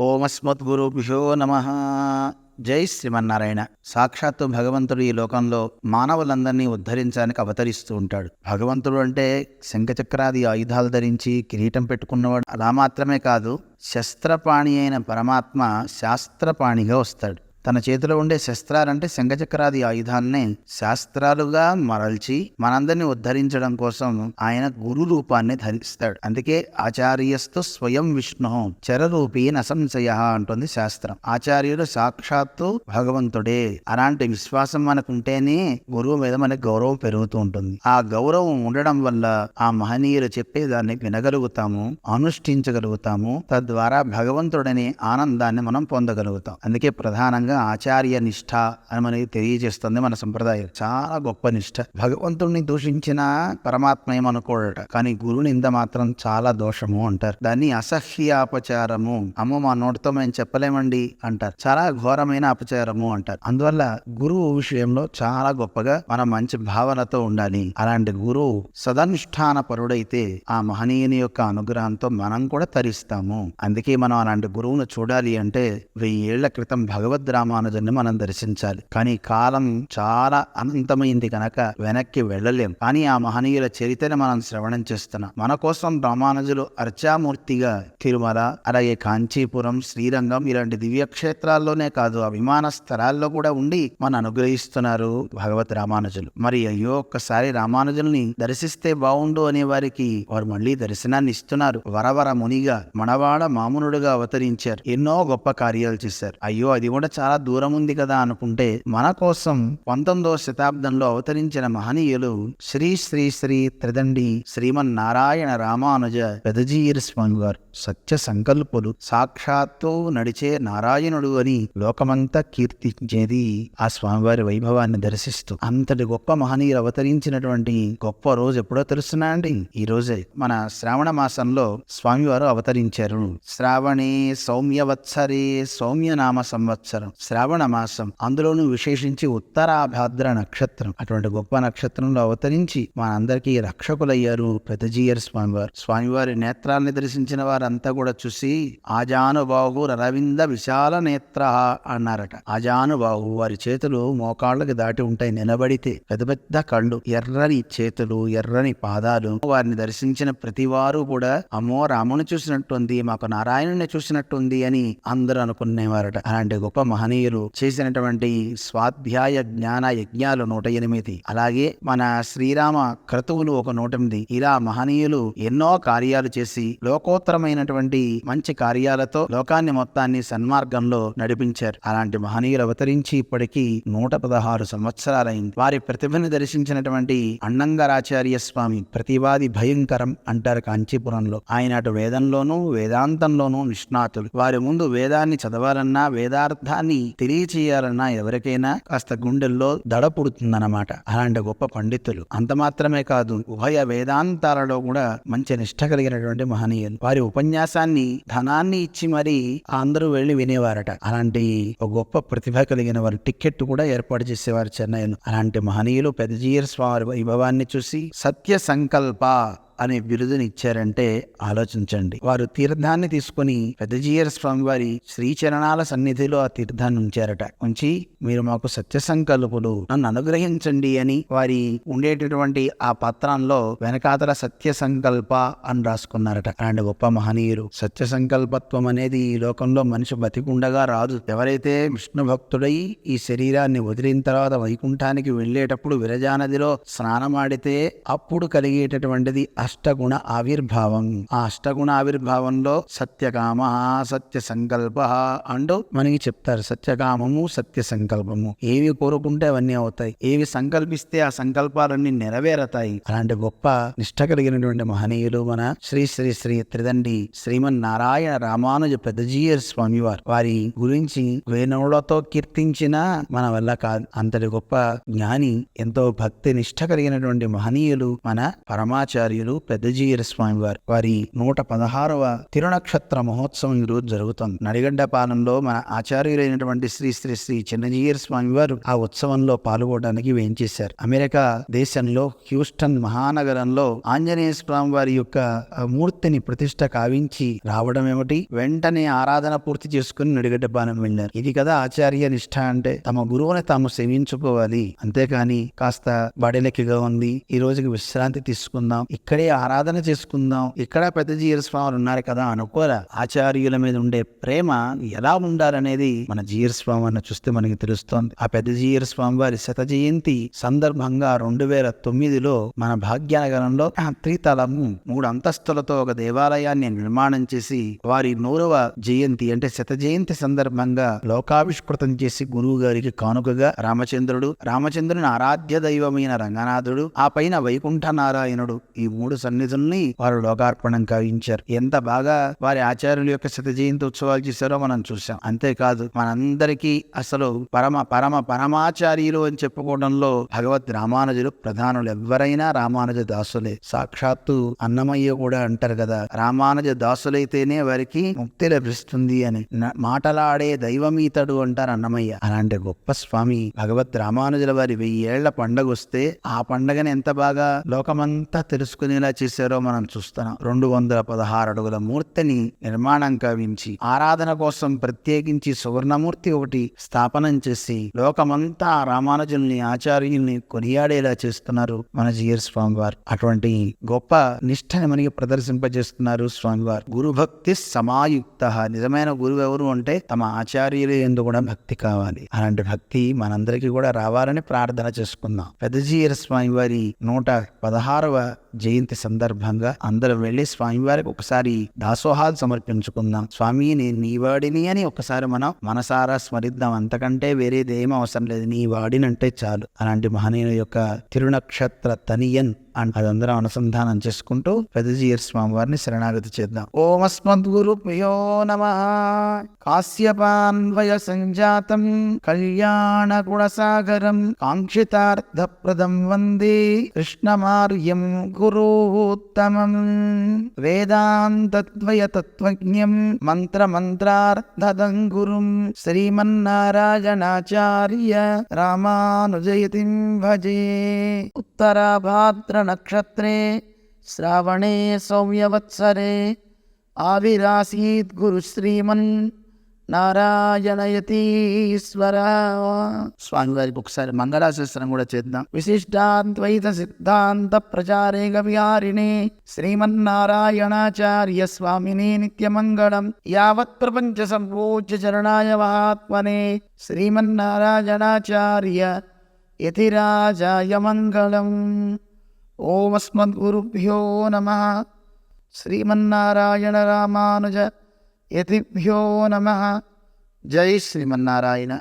ఓమస్మద్గురుభ్యో నమ. జై శ్రీమన్నారాయణ. సాక్షాత్తు భగవంతుడు ఈ లోకంలో మానవులందరినీ ఉద్ధరించడానికి అవతరిస్తూ ఉంటాడు. భగవంతుడు అంటే శంఖచక్రాది ఆయుధాలు ధరించి కిరీటం పెట్టుకున్నవాడు. అలా మాత్రమే కాదు శస్త్రపాణి అయిన పరమాత్మ శాస్త్రపాణిగా వస్తాడు. తన చేతిలో ఉండే శస్త్రాలంటే శంఖచక్రాది ఆయుధాన్ని శాస్త్రాలుగా మరల్చి మనందరినీ ఉద్ధరించడం కోసం ఆయన గురు రూపాన్ని ధరిస్తాడు. అందుకే ఆచార్యస్తు స్వయం విష్ణు చరరూపీ నసంశయ అంటుంది శాస్త్రం. ఆచార్యుడు సాక్షాత్తు భగవంతుడే. అలాంటి విశ్వాసం మనకుంటేనే గురువు మీద మనకి గౌరవం పెరుగుతూ ఉంటుంది. ఆ గౌరవం ఉండడం వల్ల ఆ మహనీయులు చెప్పేదాన్ని వినగలుగుతాము అనుష్ఠించగలుగుతాము. తద్వారా భగవంతుడని ఆనందాన్ని మనం పొందగలుగుతాం. అందుకే ప్రధానంగా ఆచార్య నిష్ఠ అని మనకి తెలియజేస్తుంది మన సంప్రదాయం. చాలా గొప్ప నిష్ఠ. భగవంతుడిని దూషించిన పరమాత్మ ఏమనుకోడట? కానీ గురుని ఇంత మాత్రం చాలా దోషము అంటారు. దాన్ని అసహ్యాపచారము. అమ్మో మా నోటితో మేము చెప్పలేమండి అంటారు. చాలా ఘోరమైన అపచారము అంటారు. అందువల్ల గురువు విషయంలో చాలా గొప్పగా మనం మంచి భావనతో ఉండాలి. అలాంటి గురువు సదనుష్ఠాన పరుడైతే ఆ మహనీయుని యొక్క అనుగ్రహంతో మనం కూడా తరిస్తాము. అందుకే మనం అలాంటి గురువును చూడాలి అంటే వెయ్యేళ్ళ క్రితం భగవద్ రామానుజుని మనం దర్శించాలి. కానీ కాలం చాలా అనంతమైంది కనుక వెనక్కి వెళ్ళలేం. కానీ ఆ మహనీయుల చరిత్రను మనం శ్రవణం చేస్తున్నాం. మన కోసం రామానుజులు అర్చామూర్తిగా తిరుమల అలాగే కాంచీపురం శ్రీరంగం ఇలాంటి దివ్య క్షేత్రాల్లోనే కాదు ఆ విమాన స్థలాల్లో కూడా ఉండి మన అనుగ్రహిస్తున్నారు భగవత్ రామానుజులు. మరి అయ్యో ఒక్కసారి రామానుజుల్ని దర్శిస్తే బాగుండు అనే వారికి వారు మళ్ళీ దర్శనాన్ని ఇస్తున్నారు. వరవర మునిగా మనవాడ మామునుడుగా అవతరించారు. ఎన్నో గొప్ప కార్యాలు చేశారు. అయ్యో అది కూడా చాలా దూరం ఉంది కదా అనుకుంటే మన కోసం పంతొమ్మిదవ శతాబ్దంలో అవతరించిన మహనీయులు శ్రీ శ్రీ శ్రీ త్రిదండి శ్రీమన్నారాయణ రామానుజ పెదజీయర్ స్వామి గారు. సత్య సంకల్పులు సాక్షాత్తు నడిచే నారాయణుడు అని లోకమంతా కీర్తించేది ఆ స్వామివారి వైభవాన్ని దర్శిస్తూ. అంతటి గొప్ప మహనీయులు అవతరించినటువంటి గొప్ప రోజు ఎప్పుడో తెలుసునా అండి? ఈ రోజే మన శ్రావణ మాసంలో స్వామివారు అవతరించారు. శ్రావణే సౌమ్యవత్సరే సౌమ్యనామ సంవత్సరం. శ్రావణ మాసం. అందులోనూ విశేషించి ఉత్తరాభాద్ర నక్షత్రం. అటువంటి గొప్ప నక్షత్రంలో అవతరించి మనందరికీ రక్షకులయ్యారు పెద్దజీయర్ స్వామివారు. స్వామివారి నేత్రాల్ని దర్శించిన వారంతా కూడా చూసి ఆజానుబాహు రవింద విశాల నేత్ర అన్నారట. ఆజానుబాహు వారి చేతులు మోకాళ్ళకి దాటి ఉంటాయి నిలబడితే పెద్ద పెద్ద కళ్ళు ఎర్రని చేతులు ఎర్రని పాదాలు వారిని దర్శించిన ప్రతి వారు కూడా అమ్మో రాముని చూసినట్టుంది మాకు నారాయణుని చూసినట్టుంది అని అందరూ అనుకునేవారట. అలాంటి గొప్ప మహనీయులు చేసినటువంటి స్వాధ్యాయ జ్ఞాన యజ్ఞాలు నూట ఎనిమిది. అలాగే మన శ్రీరామ క్రతువులు ఒక నూట ఎనిమిది. ఇలా మహనీయులు ఎన్నో కార్యాలు చేసి లోకోత్తరమైనటువంటి మంచి కార్యాలతో లోకాన్ని మొత్తాన్ని సన్మార్గంలో నడిపించారు. అలాంటి మహనీయులు అవతరించి ఇప్పటికీ నూట పదహారు సంవత్సరాలైంది. వారి ప్రతిభను దర్శించినటువంటి అన్నంగరాచార్య స్వామి ప్రతివాది భయంకరం అంటారు కాంచీపురంలో. ఆయన అటు వేదంలోనూ వేదాంతంలోనూ నిష్ణాతులు. వారి ముందు వేదాన్ని చదవాలన్నా వేదార్థాన్ని తెలియచేయాలన్నా ఎవరికైనా కాస్త గుండెల్లో దడ పుడుతుందన్నమాట. అలాంటి గొప్ప పండితులు. అంత మాత్రమే కాదు ఉభయ వేదాంతాలలో కూడా మంచి నిష్ట కలిగినటువంటి మహనీయులు. వారి ఉపన్యాసాన్ని ధనాన్ని ఇచ్చి మరీ అందరూ వెళ్ళి వినేవారట. అలాంటి ఒక గొప్ప ప్రతిభ కలిగిన వారు టికెట్ కూడా ఏర్పాటు చేసేవారు చెన్నైలో. అలాంటి మహనీయులు పెద్దజీయర్ స్వామి వైభవాన్ని చూసి సత్య సంకల్ప అనే బిరుదుని ఇచ్చారంటే ఆలోచించండి. వారు తీర్థాన్ని తీసుకుని పెద్దజీయర్ స్వామి వారి శ్రీచరణాల సన్నిధిలో ఆ తీర్థాన్ని ఉంచారట. ఉంచి మీరు మాకు సత్య సంకల్పులు నన్ను అనుగ్రహించండి అని వారి ఉండేటటువంటి ఆ పత్రంలో వెనకాతల సత్య సంకల్ప అని రాసుకున్నారట. అలాంటి గొప్ప మహనీయులు. సత్య సంకల్పత్వం అనేది ఈ లోకంలో మనిషి బతికుండగా రాదు. ఎవరైతే విష్ణు భక్తుడై ఈ శరీరాన్ని వదిలిన తర్వాత వైకుంఠానికి వెళ్ళేటప్పుడు విరజానదిలో స్నానమాడితే అప్పుడు కలిగేటటువంటిది అష్టగుణ ఆవిర్భావం. ఆ అష్టగుణ ఆవిర్భావంలో సత్యకామ సత్య సంకల్ప అంటూ మనకి చెప్తారు. సత్యకామము సత్య సంకల్పము. ఏవి కోరుకుంటే అవన్నీ అవుతాయి. ఏవి సంకల్పిస్తే ఆ సంకల్పాలన్నీ నెరవేరతాయి. అలాంటి గొప్ప నిష్ట కలిగినటువంటి మహనీయులు మన శ్రీ శ్రీ శ్రీ త్రిదండి శ్రీమన్నారాయణ రామానుజ పెద్దజీయర్ స్వామివారు. వారి గురించి వేణువులతో కీర్తించిన మన వల్ల కాదు అంతటి గొప్ప జ్ఞాని ఎంతో భక్తి నిష్ట కలిగినటువంటి మహనీయులు మన పరమాచార్యులు ఆచార్యులు పెద్దజీయర స్వామి వారు. వారి నూట పదహారవ తిరునక్షత్ర మహోత్సవం ఈ రోజు జరుగుతుంది. నడిగడ్డ పాలనలో మన ఆచార్యులైనటువంటి శ్రీ శ్రీ శ్రీ చిన్నజీయర్ స్వామి వారు ఆ ఉత్సవంలో పాల్గొనడానికి వేయించేశారు. అమెరికా దేశంలో హ్యూస్టన్ మహానగరంలో ఆంజనేయ స్వామి వారి యొక్క మూర్తిని ప్రతిష్ట కావించి రావడం ఏమిటి? వెంటనే ఆరాధన పూర్తి చేసుకుని నడిగడ్డ పాలన వెళ్ళారు. ఇది కదా ఆచార్య నిష్ఠ అంటే తమ గురువుని తాము సేవించుకోవాలి. అంతేకాని కాస్త బడలెక్కిగా ఉంది. ఈ రోజుకి విశ్రాంతి తీసుకుందాం. ఇక్కడే ఆరాధన చేసుకుందాం. ఇక్కడ పెద్ద జీర స్వాములు ఉన్నారు కదా అనుకోలే ఆచార్యుల మీద ఉండే ప్రేమ ఎలా ఉండాలనేది మన జీర స్వామి అన్న చూస్తే మనకి తెలుస్తోంది. ఆ పెద్ద జీర స్వామి వారి శత జయంతి సందర్భంగా రెండు వేల తొమ్మిదిలో మన భాగ్యనగరంలో త్రితలము మూడు అంతస్తులతో ఒక దేవాలయాన్ని నిర్మాణం చేసి వారి నూరవ జయంతి అంటే శత జయంతి సందర్భంగా లోకావిష్కృతం చేసి గురువు గారికి కానుకగా రామచంద్రుడు రామచంద్రుని ఆరాధ్య దైవమైన రంగనాథుడు ఆ పైన వైకుంఠ నారాయణుడు ఈ మూడు సన్నిధుల్ని వారు లోకార్పణం కావించారు. ఎంత బాగా వారి ఆచార్యుల యొక్క శత జయంతి ఉత్సవాలు చేశారో మనం చూసాం అంతేకాదు మనందరికీ అసలు పరమ పరమ పరమాచార్యులు అని చెప్పుకోవడంలో భగవద్ రామానుజులు ప్రధానులు ఎవరైనా రామానుజ దాసులే. సాక్షాత్తు అన్నమయ్య కూడా అంటారు కదా రామానుజ దాసులైతేనే వారికి ముక్తి లభిస్తుంది అని. మాటలాడే దైవమీతడు అంటారు అన్నమయ్య. అలాంటి గొప్ప స్వామి భగవద్ రామానుజుల వారి వెయ్యేళ్ళ పండగ వస్తే ఆ పండగని ఎంత బాగా లోకమంతా తెలుసుకునేలా చేశారో మనం చూస్తున్నాం. రెండు వందల పదహారు అడుగుల మూర్తిని నిర్మాణం కావించి ఆరాధన కోసం ప్రత్యేకించి సువర్ణమూర్తి ఒకటి స్థాపనం చేసి లోకమంతా రామానుజుల్ని ఆచార్యుల్ని కొనియాడేలా చేస్తున్నారు మన జియర్ స్వామివారు. అటువంటి గొప్ప నిష్ఠని మనకి ప్రదర్శింపజేస్తున్నారు స్వామివారు. గురుభక్తి సమాయుక్త. నిజమైన గురువు ఎవరు అంటే తమ ఆచార్యులు ఎందు కూడా భక్తి కావాలి. అలాంటి భక్తి మనందరికీ కూడా రావాలని ప్రార్థన చేసుకుందాం. పెద్దజీయర స్వామి వారి నూట పదహారవ జయంతి సందర్భంగా అందరూ వెళ్ళి స్వామివారికి ఒకసారి దాసోహాలు సమర్పించుకుందాం. స్వామి నేను నీ వాడిని అని ఒకసారి మనం మనసారా స్మరిద్దాం. అంతకంటే వేరేది ఏం అవసరం లేదు. నీ వాడినంటే చాలు. అలాంటి మహనీయుల యొక్క తిరునక్షత్ర తనియన్ అండ్ అదందరం అనుసంధానం చేసుకుంటూ పెదజీయర్ స్వామి వారిని శరణాగతి చేద్దాం. ఓం అస్మద్గురుభ్యో నమ. కాశ్యపాన్వయ సంజాతం కళ్యాణ గుణసాగరం కాంక్షితార్థప్రదం వందే కృష్ణమార్యం గురు. तमम् वेदान्तद्वयतत्त्वज्ञम् मन्त्रमन्त्रार्थदङ्गुरुम् श्रीमन्नारायणाचार्य रामानुजयतिम् भजे उत्तराभाद्रनक्षत्रे श्रावणे सौम्यवत्सरे आविरासीत् गुरुश्रीमन् నారాయణయతీశ్వర. స్వామివారికి ఒకసారి మంగళాశాస్త్రం కూడా చేద్దాం. విశిష్టాద్వైత సిద్ధాంత ప్రచారే విహారిణి శ్రీమన్నారాయణాచార్య స్వామిని నిత్యమంగళం. యావత్ ప్రపంచ సంపూజ్య చరణాయ మహాత్మనే శ్రీమన్నారాయణాచార్య యతిరాజాయ మంగళం. ఓమస్మద్గురుభ్యో నమ. శ్రీమన్నారాయణ రామానుజ యతిభ్యో నమ. జై శ్రీమన్నారాయణ.